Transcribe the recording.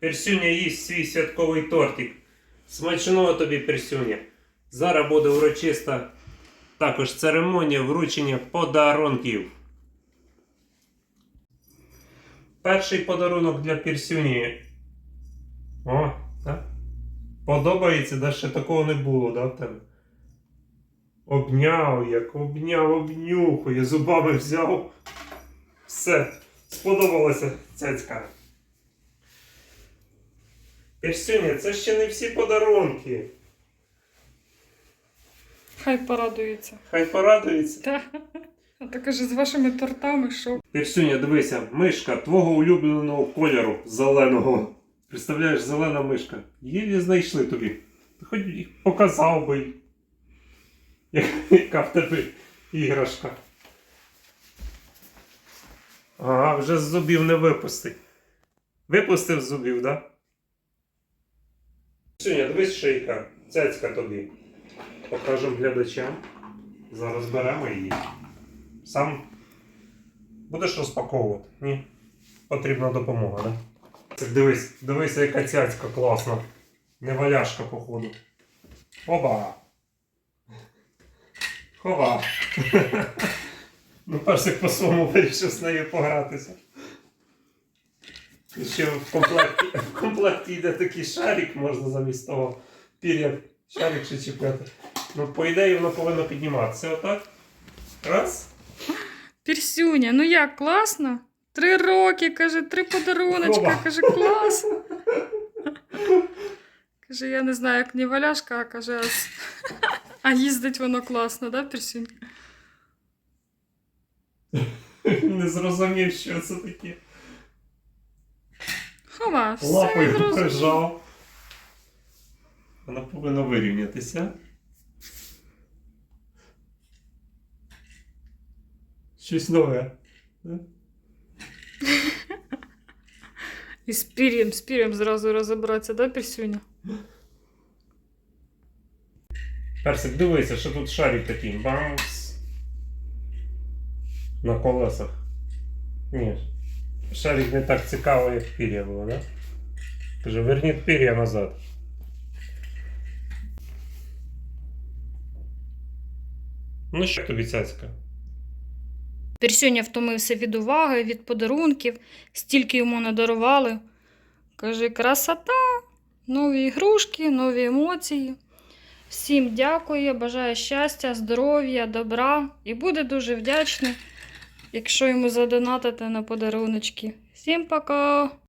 Персюня їсть свій святковий тортик. Смачного тобі, Персюня. Зараз буде урочиста також церемонія вручення подарунків. Перший подарунок для Персюні. О, так? Подобається, да ще такого не було, да, в? Обняв, як обняв, обнюхує, зубами взяв. Все, сподобалася цяцька. Персюня, це ще не всі подарунки. Хай порадується. Хай порадується. Та. А то каже, з вашими тортами що? Персюня, дивися, мишка твого улюбленого кольору зеленого. Представляєш, зелена мишка. Її знайшли тобі. Хоч їх показав би. Яка в тебе іграшка. Ага, вже з зубів не випустить. Випустив з зубів, так? Да? Персюня, дивись шийка. Цяцька тобі. Покажемо глядачам. Зараз беремо її. Сам Будеш розпаковувати? Ні. Потрібна допомога, да? Так дивись, дивися, яка цяцька класна. Не валяшка, походу. Оба. Хова. ну, персик по-своєму вирішив з нею погратися. Ще в комплекті, в комплекті йде такий шарик, можна замість того пір'я шарик ще чіпляти. Ну, по ідеї, воно повинно підніматися. Отак. Раз. Пірсюня, ну як, класно? Три роки, каже, три подаруночка, Оба. каже, клас. Каже, я не знаю, як не валяшка, а каже, а, а їздить воно класно, да, Пірсюнь? Не зрозумів, що це таке. Хова, все Лапою зрозуміло. прижав. Воно повинно вирівнятися. Щось нове. Да? І з пір'ям, з пір'ям зразу розібратися, да, Пірсюня? Персик, дивися, що тут шарик такий. Бамс. На колесах. Ні. Шарик не так цікаво, як пір'я було, да? Каже, верніть пір'я назад. Ну що тобі цяцька? Пірсюня втомився від уваги, від подарунків, стільки йому надарували. Каже, красота, нові ігрушки, нові емоції. Всім дякую, бажаю щастя, здоров'я, добра і буде дуже вдячний, якщо йому задонатити на подаруночки. Всім пока!